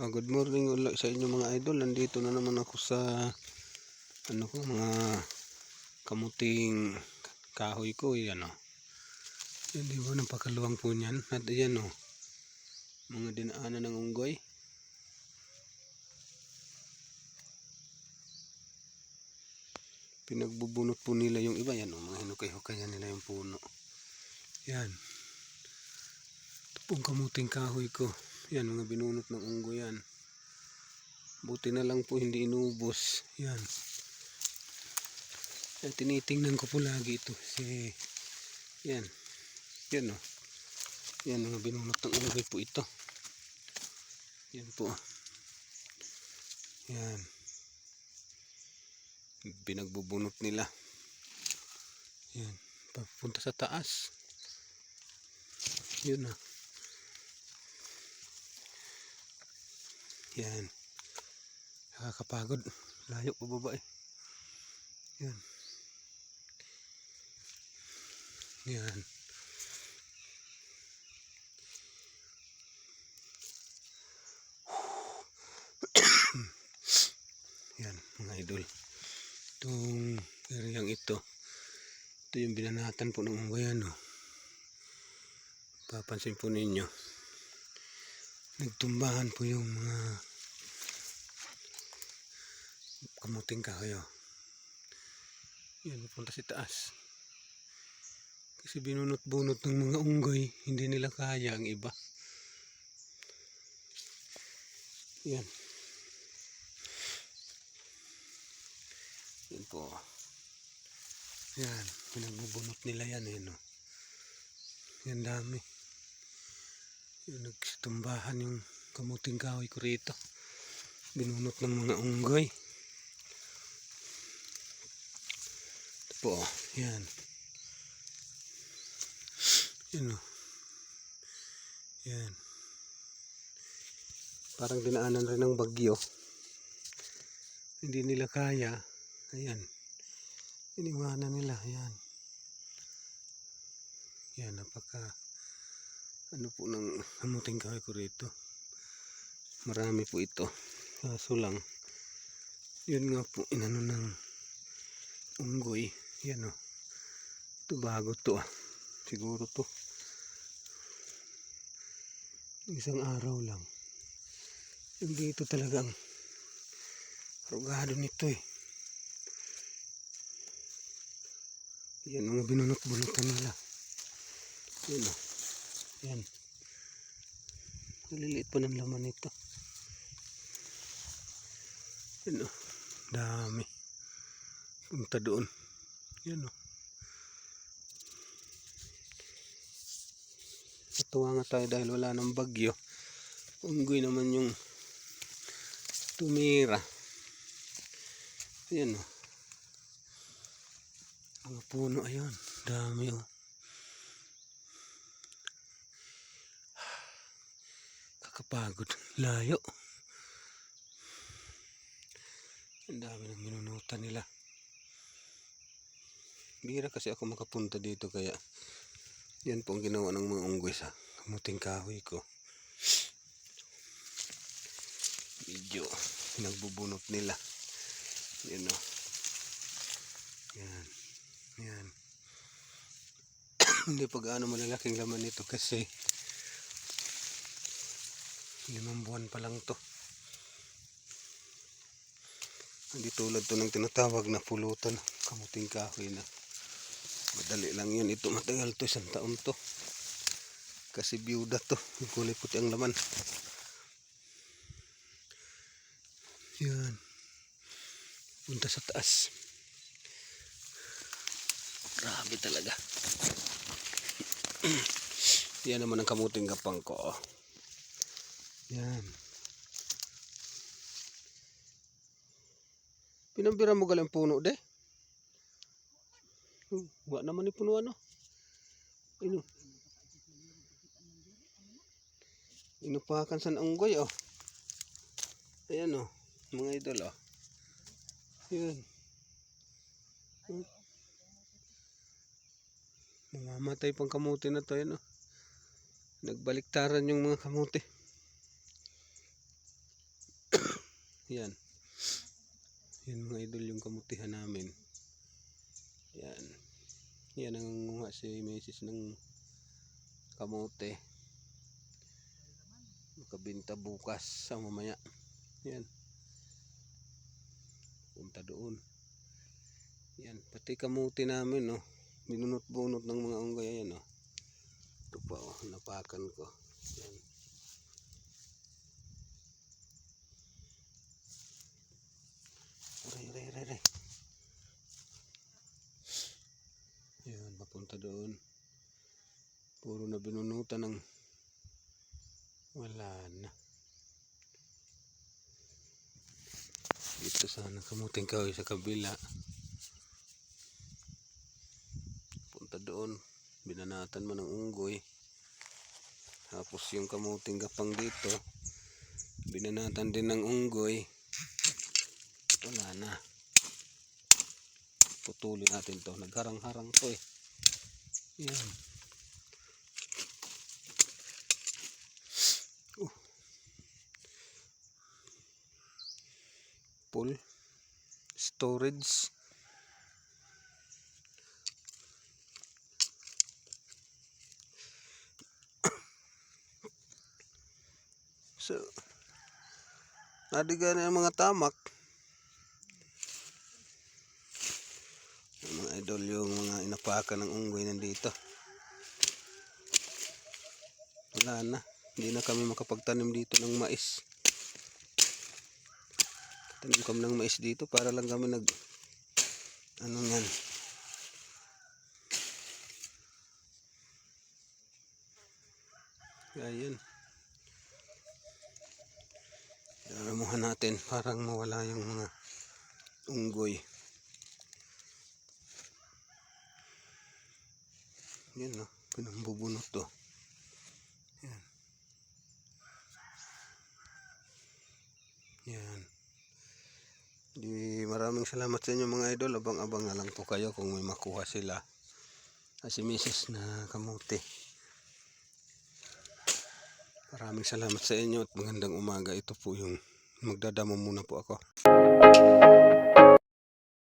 Ah, good morning ulit sa inyo mga idol. Nandito na naman ako sa ano ko mga kamuting kahoy ko yan oh. Yan di ba napakaluwang po niyan. At yan oh. Mga dinaanan ng unggoy. Pinagbubunot po nila yung iba yan oh. Mga hinukay-hukayan nila yung puno. Yan. Ito kamuting kahoy ko. Yan, mga binunot ng unggo yan. Buti na lang po hindi inubos. Yan. Yan, tinitingnan ko po lagi ito. Kasi, yan. Yan o. Yan, mga binunot ng unggoy po ito. Yan po. Yan. Pinagbubunot nila. Yan. Papunta sa taas. Yun na. Yan. Nakakapagod. Layo pa baba eh. Yan. Yan. Yan, mga idol. Itong areang ito. Ito yung binanatan po ng unggoy ano. Papansin po ninyo. Nagtumbahan po yung mga kamuting kahoy. oh. Yan, punta si taas. Kasi binunot-bunot ng mga unggoy, hindi nila kaya ang iba. Yan. Yan po. Yan, pinagbubunot nila yan eh, no. Yan dami. Yung nagtumbahan yung kamuting kahoy ko rito. Binunot ng mga unggoy. Ito po, yan. Yan o. Yan. Parang dinaanan rin ng bagyo. Hindi nila kaya. Ayan. Iniwanan nila. Yan. Yan, napaka ano po ng hamuting kahoy ko rito. Marami po ito. Kaso lang, yun nga po, inano ng unggoy. Yan o. Ito bago to ah. Siguro to. Isang araw lang. Yung dito talagang rugado nito eh. Yan mga binunot-bunutan nila. Yan o. Yan. Maliliit pa ng laman nito. Yan o. Dami. Punta doon. Yan o. Natuwa nga tayo dahil wala ng bagyo. Unggoy naman yung tumira. Ayan o. Mga puno ayun. Dami o. Kakapagod. Layo. Ang dami ng minunutan nila. Bira kasi ako makapunta dito kaya yan po ang ginawa ng mga unggoy sa kamuting kahoy ko. Medyo nagbubunot nila. Yan o. Yan. Yan. Hindi pa gaano malalaking laman nito kasi limang buwan pa lang to. Hindi tulad to ng tinatawag na pulutan. Kamuting kahoy na. Madali lang yun. Ito matagal to. Isang taon to. Kasi biyuda to. Yung kulay puti ang laman. Yan. Punta sa taas. Grabe talaga. Yan naman ang kamuting gapang ko. Oh. Yan. Pinambira mo galang puno de. Hmm, Wa naman ni puno ano. Ino. Inupakan sa unggoy oh. Ayan oh, mga idol oh. Yan. Hmm. Mamamatay pang kamuti na to yan oh. Nagbaliktaran yung mga kamuti. Yan. Yan mga idol yung kamutihan namin. Yan. Yan ang nangunguha si Mrs. ng kamote. Makabinta bukas sa mamaya. Yan. Punta doon. Yan. Pati kamote namin, no. Binunot-bunot ng mga unggay. Ayan, no. Ito pa, oh. Napakan ko. Yan. Aray, aray, aray, aray. Yan, papunta doon. Puro na binunutan ng wala na. Dito sana kamuting kahoy sa kabila. Punta doon. Binanatan mo ng unggoy. Tapos yung kamuting gapang dito. Binanatan din ng unggoy. Wala na. Putulin natin to. Nagharang-harang to eh. Yan. Uh. Full storage. So, nadiga na yung mga tamak. Mga idol yung mga inapakan ng unggoy nandito. Wala na. Hindi na kami makapagtanim dito ng mais. Tanim kami ng mais dito para lang kami nag ano yan. Ayan. Aramuhan natin parang mawala yung mga unggoy. Yan no, pinambubunot to. Yan. Yan. Di maraming salamat sa inyo mga idol. Abang-abang na lang po kayo kung may makuha sila. Kasi misis na kamote. Maraming salamat sa inyo at magandang umaga. Ito po yung magdadamo muna po ako.